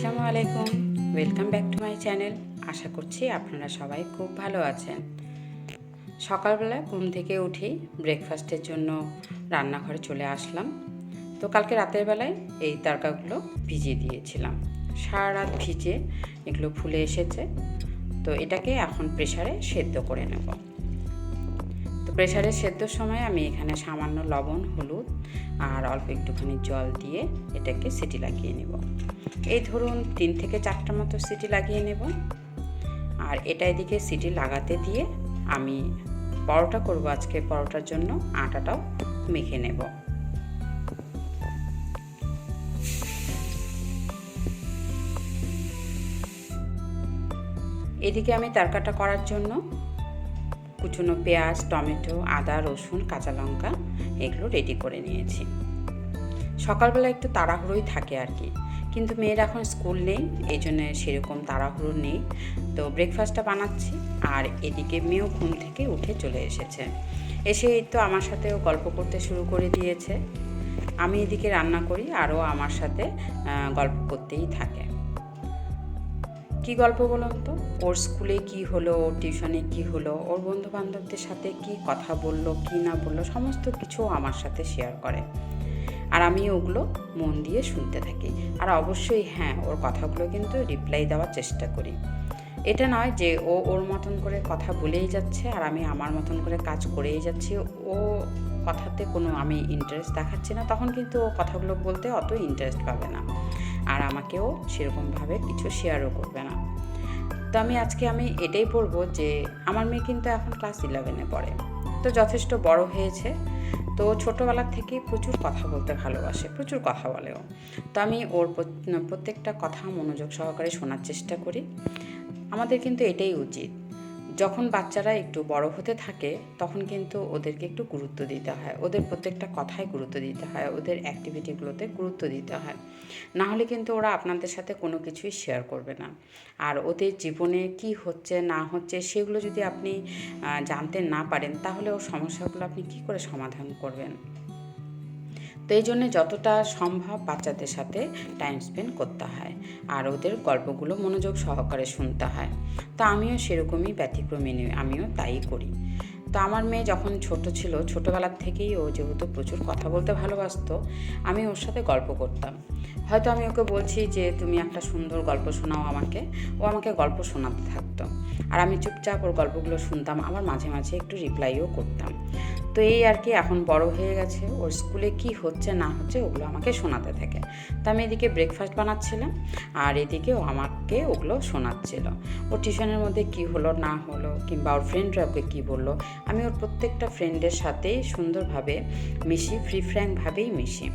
আসসালামু আলাইকুম। Welcome back to my channel আশা করছি আপনারা সবাই খুব ভালো আছেন। সকালবেলা ঘুম থেকে উঠেই ব্রেকফাস্টের জন্য রান্নাঘরে চলে আসলাম। তো কালকে রাতের বেলায় এই তরকাগুলো ভিজিয়ে দিয়েছিলাম। সারা রাত ভিজে এগুলো ফুলে এসেছে। তো এটাকে এখন প্রেশারে সেদ্ধ করে নেব। তো প্রেশারে সেদ্ধর সময় আমি এখানে সামান্য লবণ, হলুদ আর অল্প একটুখানি জল দিয়ে এটাকে সিটি লাগিয়ে নেব। এই ধরুন তিন থেকে চারটা মতো সিটি লাগিয়ে নেব। আর এটা এদিকে সিটি লাগাতে দিয়ে আমি পরোটা করব আজকে, পরোটার জন্য আটাটাও মেখে নেব। এদিকে আমি তরকাটা করার জন্য কুচনো পেঁয়াজ, টমেটো, আদা, রসুন, কাঁচা লঙ্কা এগুলো রেডি করে নিয়েছি। সকালবেলা একটু তাড়াহুড়োই থাকে আর কি। কিন্তু মেয়ের এখন স্কুল নেই এই জন্য সেরকম তাড়াহুড়ো নেই। তো ব্রেকফাস্টটা বানাচ্ছি আর এদিকে মেয়েও ঘুম থেকে উঠে চলে এসেছে। এসে তো আমার সাথেও গল্প করতে শুরু করে দিয়েছে। আমি এদিকে রান্না করি, আরও আমার সাথে গল্প করতেই থাকে। কি গল্প বলুন তো? ওর স্কুলে কি হলো, ওর টিউশনে কি হলো, ওর বন্ধু বান্ধবদের সাথে কি কথা বলল, কি না বলল, সমস্ত কিছু আমার সাথে শেয়ার করে। আর আমি ওগুলো মন দিয়ে শুনতে থাকি। আর অবশ্যই হ্যাঁ ওর কথাগুলো কিন্তু রিপ্লাই দেওয়ার চেষ্টা করি। এটা নয় যে ও ওর মতন করে কথা বলেই যাচ্ছে আর আমি আমার মতন করে কাজ করেই যাচ্ছি। ও কথাতে কোনো আমি ইন্টারেস্ট দেখাচ্ছি না, তখন কিন্তু ও কথাগুলো বলতে অত ইন্টারেস্ট পাবে না। আর আমাকেও সেরকমভাবে কিছু শেয়ারও করবে না। তো আমি আজকে আমি এটাই বলব যে, আমার মেয়ে কিন্তু এখন ক্লাস ইলেভেনে পড়ে। তো যথেষ্ট বড় হয়েছে। তো ছোটোবেলার থেকে প্রচুর কথা বলতে ভালোবাসে, প্রচুর কথা বলেও। তো আমি ওর প্রত্যেকটা কথা মনোযোগ সহকারে শোনার চেষ্টা করি। আমাদের কিন্তু এটাই উচিত। যখন বাচ্চারা একটু বড় হতে থাকে, তখন কিন্তু ওদেরকে একটু গুরুত্ব দিতে হয়। ওদের প্রত্যেকটা কথায় গুরুত্ব দিতে হয়। ওদের অ্যাক্টিভিটিগুলোতে গুরুত্ব দিতে হয়। না হলে কিন্তু ওরা আপনাদের সাথে কোনো কিছুই শেয়ার করবে না। আর ওদের জীবনে কি হচ্ছে, না হচ্ছে, সেগুলো যদি আপনি জানতে না পারেন, তাহলে ওর সমস্যাগুলো আপনি কি করে সমাধান করবেন? তো এই জন্যে যতটা সম্ভব বাচ্চাদের সাথে টাইম স্পেন্ড করতে হয়। আর ওদের গল্পগুলো মনোযোগ সহকারে শুনতে হয়। তো আমিও সেরকমই ব্যতিক্রমী নিই আমিও তাই করি। তো আমার মেয়ে যখন ছোট ছিল ছোটোবেলার থেকেই ও যেহেতু প্রচুর কথা বলতে ভালোবাসতো, আমি ওর সাথে গল্প করতাম। হয়তো আমি ওকে বলছি যে, তুমি একটা সুন্দর গল্প শোনাও আমাকে। ও আমাকে গল্প শোনাতে থাকতো। আর আমি চুপচাপ ওর গল্পগুলো শুনতাম আবার মাঝে মাঝে একটু রিপ্লাইও করতাম। তো এই আর কি এখন বড় হয়ে গেছে। ওর স্কুলে কি হচ্ছে, না হচ্ছে, ওগুলো আমাকে শোনাতে থাকে। তো আমি এদিকে ব্রেকফাস্ট বানাচ্ছিলাম আর এদিকে ও আমাকে ওগুলো শোনাচ্ছিল। ওর টিউশনের মধ্যে কি হলো, না হলো, কিংবা ওর ফ্রেন্ডরা ওকে কী বলল, আমি ওর প্রত্যেকটা ফ্রেন্ডের সাথেই সুন্দরভাবে মিশি ফ্রি ফ্র্যাঙ্কভাবেই মিশি।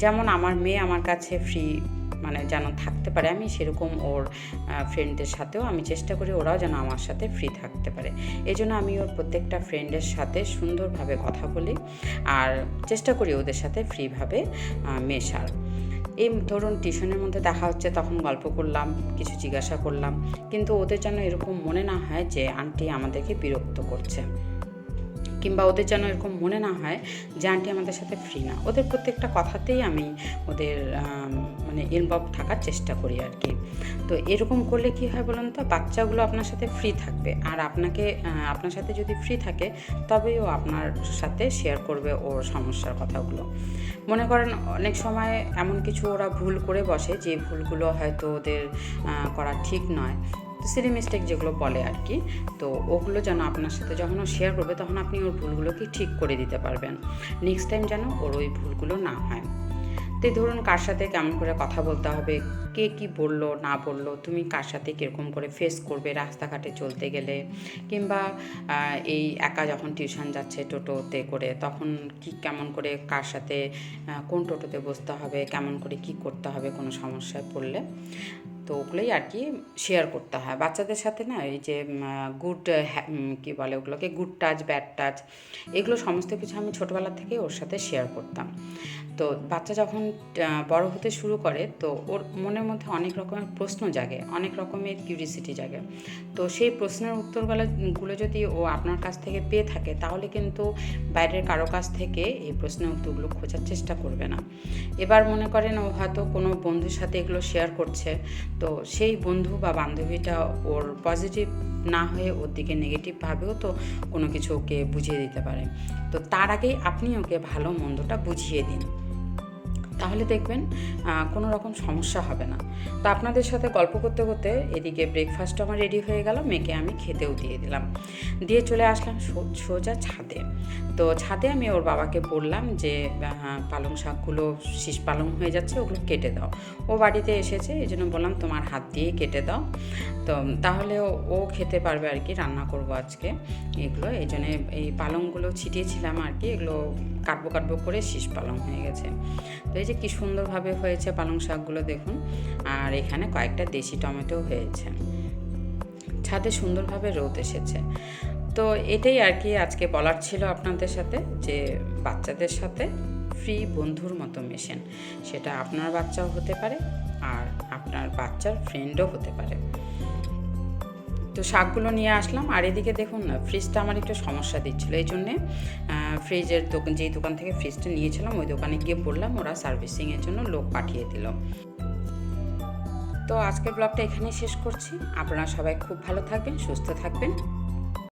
যেমন আমার মেয়ে আমার কাছে ফ্রি মানে যেন থাকতে পারে, আমি সেরকম ওর ফ্রেন্ডদের সাথেও আমি চেষ্টা করি ওরাও যেন আমার সাথে ফ্রি থাকতে পারে। এই জন্য আমি ওর প্রত্যেকটা ফ্রেন্ডের সাথে সুন্দরভাবে কথা বলি আর চেষ্টা করি ওদের সাথে ফ্রিভাবে মেশার। এই ধরুন টিউশনের মধ্যে দেখা হচ্ছে, তখন গল্প করলাম, কিছু জিজ্ঞাসা করলাম, কিন্তু ওদের যেন এরকম মনে না হয় যে আন্টি আমাদেরকে বিরক্ত করছে। কিংবা ওদের যেন এরকম মনে না হয় যে আন্টি আমাদের সাথে ফ্রি না। ওদের প্রত্যেকটা কথাতেই আমি ওদের মানে ইনভলভ থাকার চেষ্টা করি আর কি। তো এরকম করলে কি হয় বলুন তো? বাচ্চাগুলো আপনার সাথে ফ্রি থাকবে। আর আপনাকে আপনার সাথে যদি ফ্রি থাকে, তবেই ও আপনার সাথে শেয়ার করবে ওর সমস্যার কথাগুলো। মনে করেন অনেক সময় এমন কিছু ওরা ভুল করে বসে, যে ভুলগুলো হয়তো ওদের করা ঠিক নয়। তো সিলি মিস্টেক যেগুলো বলে আর কি, তো ওগুলো যেন আপনার সাথে যখন ও শেয়ার করবে তখন আপনি ওর ভুলগুলোকে ঠিক করে দিতে পারবেন। নেক্সট টাইম যেন ওর ওই ভুলগুলো না হয়। তো ধরুন কার সাথে কেমন করে কথা বলতে হবে, কে কি বলল, না বলল, তুমি কার সাথে কীরকম করে ফেস করবে রাস্তাঘাটে চলতে গেলে, কিংবা এই একা যখন টিউশন যাচ্ছে টোটোতে করে, তখন কি কেমন করে কার সাথে কোন টোটোতে বসতে হবে, কেমন করে কি করতে হবে কোনো সমস্যায় পড়লে? তো ওগুলোই আর কি শেয়ার করতে হয়। বাচ্চাদের সাথে না এই যে গুড কী বলে ওগুলোকে গুড টাচ ব্যাড টাচ এগুলো সমস্ত কিছু আমি ছোটোবেলা থেকে ওর সাথে শেয়ার করতাম। তো বাচ্চা যখন বড় হতে শুরু করে তো ওর মনের মধ্যে অনেক রকমের প্রশ্ন জাগে, অনেক রকমের কিউরিসিটি জাগে। তো সেই প্রশ্নের উত্তরগুলো যদি ও আপনার কাছ থেকে পেয়ে থাকে তাহলে কিন্তু বাইরের কারও কাছ থেকে এই প্রশ্নের উত্তরগুলো খোঁজার চেষ্টা করবে না। এবার মনে করেন ও হয়তো কোনো বন্ধুর সাথে এগুলো শেয়ার করছে তো সেই বন্ধু বা বান্ধবীটা ওর পজিটিভ না হয়ে ওর দিকে নেগেটিভভাবেও তো কোনো কিছু ওকে বুঝিয়ে দিতে পারে। তো তার আগেই আপনি ওকে ভালো মন্দটা বুঝিয়ে দিন। তাহলে দেখবেন কোনো রকম সমস্যা হবে না। তো আপনাদের সাথে গল্প করতে করতে এদিকে ব্রেকফাস্ট আমার রেডি হয়ে গেল, মেয়েকে আমি খেতেও দিয়ে দিলাম। দিয়ে চলে আসলাম সোজা ছাদে। তো ছাদে আমি ওর বাবাকে বললাম যে পালং শাকগুলো শীষ পালং হয়ে যাচ্ছে, ওগুলো কেটে দাও। ও বাড়িতে এসেছে, এই জন্য বললাম, তোমার হাত দিয়ে কেটে দাও। তো তাহলে ও খেতে পারবে আর কি, রান্না করব আজকে এগুলো। এই জন্য এই পালংগুলো ছিটিয়েছিলাম আর কি, এগুলো কাটবো কাটবো করে শীষ পালং হয়ে গেছে। তো এই যে কী সুন্দরভাবে হয়েছে পালং শাকগুলো দেখুন। আর এখানে কয়েকটা দেশি টমেটো হয়েছে। ছাদে সুন্দরভাবে রোদ এসেছে। তো এটাই আর কি আজকে বলার ছিল আপনাদের সাথে যে বাচ্চাদের সাথে ফ্রি বন্ধুর মতো মেশেন। সেটা আপনার বাচ্চাও হতে পারে আর আপনার বাচ্চার ফ্রেন্ডও হতে পারে। তো শাকগুলো নিয়ে আসলাম। আর এদিকে দেখুন না ফ্রিজটা আমার একটু সমস্যা দিচ্ছিল। এই জন্যে ফ্রিজের দোকান যেই দোকান থেকে ফ্রিজটা নিয়েছিলাম, ওই দোকানে গিয়ে বললাম, ওরা সার্ভিসিংয়ের জন্য লোক পাঠিয়ে দিল। তো আজকের ব্লগটা এখানেই শেষ করছি। আপনারা সবাই খুব ভালো থাকবেন, সুস্থ থাকবেন।